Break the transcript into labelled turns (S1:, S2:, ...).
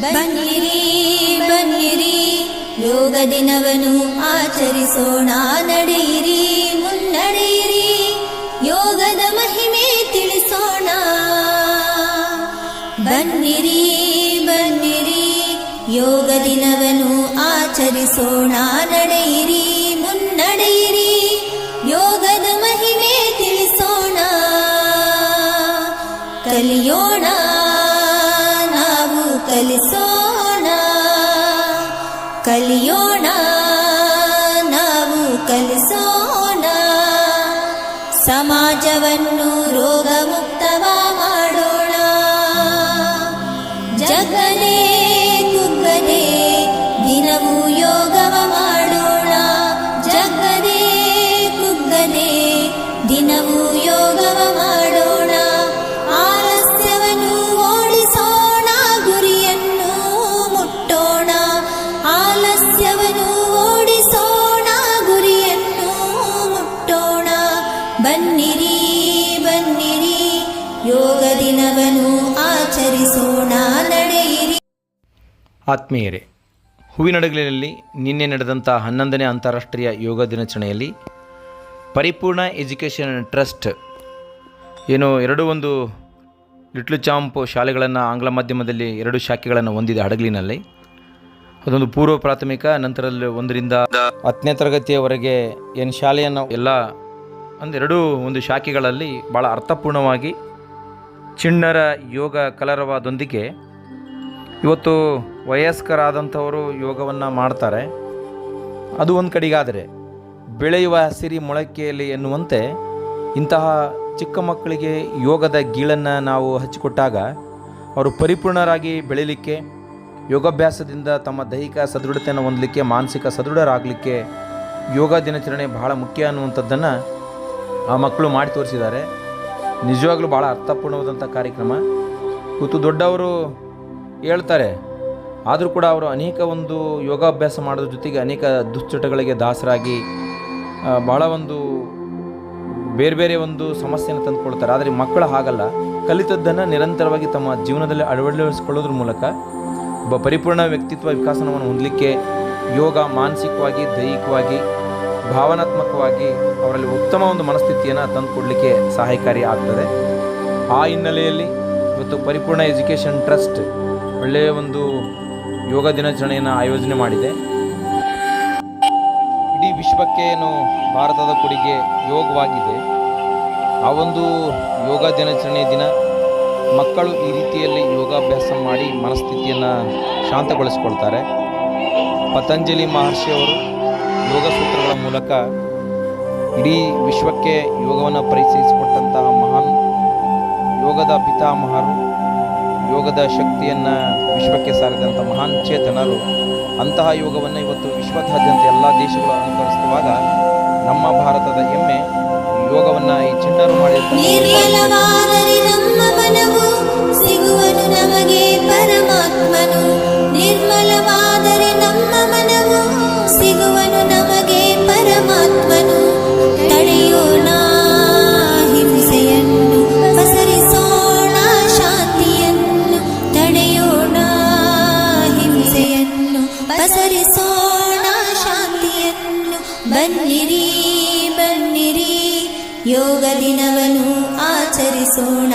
S1: ಬನ್ನಿರಿ ಬನ್ನಿರಿ, ಯೋಗ ದಿನವನ್ನು ಆಚರಿಸೋಣ, ನಡೆಯಿರಿ, ಮುನ್ನಡೆಯಿರಿ, ಯೋಗದ ಮಹಿಮೆ ತಿಳಿಸೋಣ. ಬನ್ನಿರಿ ಬನ್ನಿರಿ, ಯೋಗ ದಿನವನ್ನು ಆಚರಿಸೋಣ, ನಡೆಯಿರಿ. ಕಲಿಸೋಣ, ಕಲಿಯೋಣ, ನಾವು ಕಲಿಸೋಣ. ಸಮಾಜವನ್ನು ರೋಗ ಮುಕ್ತವ ಮಾಡೋಣ ಜಗನೇ ಕುಗ್ಗದೆ ದಿನವೂ ಯೋಗವ ಮಾಡೋಣ ಜಗನೇ ಕುಗ್ಗದೆ ದಿನವೂ
S2: ಆತ್ಮೀಯರೇ, ಹೂವಿನಡಗಲಿನಲ್ಲಿ ನಿನ್ನೆ ನಡೆದಂಥ ಹನ್ನೊಂದನೇ ಅಂತಾರಾಷ್ಟ್ರೀಯ ಯೋಗ ದಿನಾಚರಣೆಯಲ್ಲಿ ಪರಿಪೂರ್ಣ ಎಜುಕೇಷನ್ ಟ್ರಸ್ಟ್ ಏನು ಎರಡು ಒಂದು ಲಿಟ್ಲು ಚಾಂಪ್ ಶಾಲೆಗಳನ್ನು ಆಂಗ್ಲ ಮಾಧ್ಯಮದಲ್ಲಿ ಎರಡು ಶಾಖೆಗಳನ್ನು ಹೊಂದಿದೆ ಹಡಗಲಿನಲ್ಲಿ. ಅದೊಂದು ಪೂರ್ವ ಪ್ರಾಥಮಿಕ ನಂತರದಲ್ಲಿ ಒಂದರಿಂದ ಹತ್ತನೇ ತರಗತಿಯವರೆಗೆ ಏನು ಶಾಲೆಯನ್ನು ಎಲ್ಲ ಒಂದೆರಡು ಒಂದು ಶಾಖೆಗಳಲ್ಲಿ ಭಾಳ ಅರ್ಥಪೂರ್ಣವಾಗಿ ಚಿಣ್ಣರ ಯೋಗ ಕಲರವದೊಂದಿಗೆ ಇವತ್ತು ವಯಸ್ಕರಾದಂಥವರು ಯೋಗವನ್ನು ಮಾಡ್ತಾರೆ. ಅದು ಒಂದು ಕಡೆಗಾದರೆ ಬೆಳೆಯುವ ಹಸಿರಿ ಮೊಳಕೆಯಲ್ಲಿ ಎನ್ನುವಂತೆ ಇಂತಹ ಚಿಕ್ಕ ಮಕ್ಕಳಿಗೆ ಯೋಗದ ಗೀಳನ್ನು ನಾವು ಹಚ್ಚಿಕೊಟ್ಟಾಗ ಅವರು ಪರಿಪೂರ್ಣರಾಗಿ ಬೆಳೀಲಿಕ್ಕೆ, ಯೋಗಾಭ್ಯಾಸದಿಂದ ತಮ್ಮ ದೈಹಿಕ ಸದೃಢತೆಯನ್ನು ಹೊಂದಲಿಕ್ಕೆ, ಮಾನಸಿಕ ಸದೃಢರಾಗಲಿಕ್ಕೆ ಯೋಗ ದಿನಾಚರಣೆ ಬಹಳ ಮುಖ್ಯ ಅನ್ನುವಂಥದ್ದನ್ನು ಆ ಮಕ್ಕಳು ಮಾಡಿ ತೋರಿಸಿದ್ದಾರೆ. ನಿಜವಾಗ್ಲೂ ಭಾಳ ಅರ್ಥಪೂರ್ಣವಾದಂಥ ಕಾರ್ಯಕ್ರಮ. ಇವತ್ತು ದೊಡ್ಡವರು ಹೇಳ್ತಾರೆ. ಆದರೂ ಕೂಡ ಅವರು ಅನೇಕ ಒಂದು ಯೋಗಾಭ್ಯಾಸ ಮಾಡೋದ್ರ ಜೊತೆಗೆ ಅನೇಕ ದುಶ್ಚಟಗಳಿಗೆ ದಾಸರಾಗಿ ಭಾಳ ಒಂದು ಬೇರೆ ಬೇರೆ ಒಂದು ಸಮಸ್ಯೆಯನ್ನು ತಂದುಕೊಳ್ತಾರೆ ಆದರೆ ಮಕ್ಕಳು ಹಾಗಲ್ಲ. ಕಲಿತದ್ದನ್ನು ನಿರಂತರವಾಗಿ ತಮ್ಮ ಜೀವನದಲ್ಲಿ ಅಳವಡಿಸಿಕೊಳ್ಳೋದ್ರ ಮೂಲಕ ಒಬ್ಬ ಪರಿಪೂರ್ಣ ವ್ಯಕ್ತಿತ್ವ ವಿಕಾಸನವನ್ನು ಹೊಂದಲಿಕ್ಕೆ ಯೋಗ ಮಾನಸಿಕವಾಗಿ, ದೈಹಿಕವಾಗಿ, ಭಾವನಾತ್ಮಕವಾಗಿ ಅವರಲ್ಲಿ ಉತ್ತಮ ಒಂದು ಮನಸ್ಥಿತಿಯನ್ನು ತಂದುಕೊಡ್ಲಿಕ್ಕೆ ಸಹಾಯಕಾರಿ ಆಗ್ತದೆ. ಆ ಹಿನ್ನೆಲೆಯಲ್ಲಿ ಇವತ್ತು ಪರಿಪೂರ್ಣ ಎಜುಕೇಷನ್ ಟ್ರಸ್ಟ್ ಒಳ್ಳೆಯ ಒಂದು ಯೋಗ ದಿನಾಚರಣೆಯನ್ನು ಆಯೋಜನೆ ಮಾಡಿದೆ. ಇಡೀ ವಿಶ್ವಕ್ಕೆ ಏನು ಭಾರತದ ಕೊಡುಗೆ ಯೋಗವಾಗಿದೆ. ಆ ಒಂದು ಯೋಗ ದಿನಾಚರಣೆ ದಿನ ಮಕ್ಕಳು ಈ ರೀತಿಯಲ್ಲಿ ಯೋಗಾಭ್ಯಾಸ ಮಾಡಿ ಮನಸ್ಥಿತಿಯನ್ನು ಶಾಂತಗೊಳಿಸ್ಕೊಳ್ತಾರೆ. ಪತಂಜಲಿ ಮಹರ್ಷಿಯವರು ಯೋಗ ಸೂತ್ರಗಳ ಮೂಲಕ ಇಡೀ ವಿಶ್ವಕ್ಕೆ ಯೋಗವನ್ನು ಪರಿಚಯಿಸಿಕೊಟ್ಟಂತಹ ಮಹಾನ್ ಯೋಗದ ಪಿತಾಮಹರು ಯೋಗದ ಶಕ್ತಿಯನ್ನು ವಿಶ್ವಕ್ಕೆ ಸಾರಿದಂಥ ಮಹಾನ್ ಚೇತನರು, ಅಂತಹ ಯೋಗವನ್ನು ಇವತ್ತು ವಿಶ್ವದಾದ್ಯಂತ ಎಲ್ಲ ದೇಶಗಳು ಅನುಕರಿಸುವಾಗ ನಮ್ಮ ಭಾರತದ ಹೆಮ್ಮೆ ಯೋಗವನ್ನು ಈ ಚಿಣ್ಣರು ಮಾಡಿದ
S1: ಬನ್ನಿರಿ ಬನ್ನಿರಿ ಯೋಗ ದಿನವನ್ನು ಆಚರಿಸೋಣ.